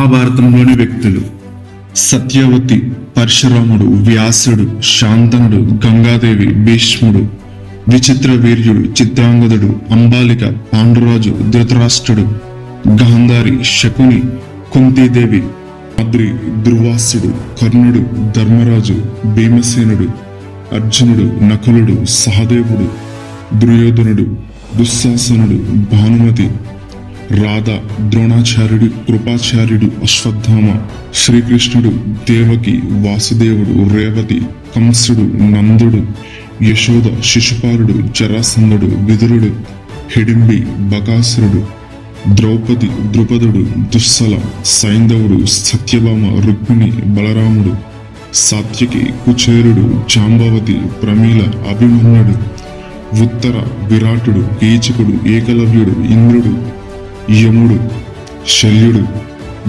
మహాభారతంలోని వ్యక్తులు. సత్యవతి పరశురాముడు వ్యాసుడు శాంతనుడు గంగాదేవి భీష్ముడు విచిత్ర వీర్యుడు చిత్రాంగదుడు అంబాలిక పాండురాజు ధృతరాష్ట్రుడు గాంధారి శకుని కుంతీదేవి అద్రి దుర్వాసుడు కర్ణుడు ధర్మరాజు భీమసేనుడు అర్జునుడు నకులుడు సహదేవుడు దుర్యోధనుడు దుశ్శాసనుడు భానుమతి రాధ ద్రోణాచార్యుడు కృపాచార్యుడు అశ్వత్థామ శ్రీకృష్ణుడు దేవకి వాసుదేవుడు రేవతి కంసుడు నందుడు యశోద శిశుపాలుడు జరాసంధుడు విదురుడు హిడింబి బకాసురుడు ద్రౌపది ద్రుపదుడు దుస్సల సైంధవుడు సత్యభామ రుక్మిణి బలరాముడు సాత్యకి కుచేరుడు జాంబవతి ప్రమీల అభిమన్యుడు ఉత్తర విరాటుడు కీచకుడు ఏకలవ్యుడు ఇంద్రుడు యముడు శల్యుడు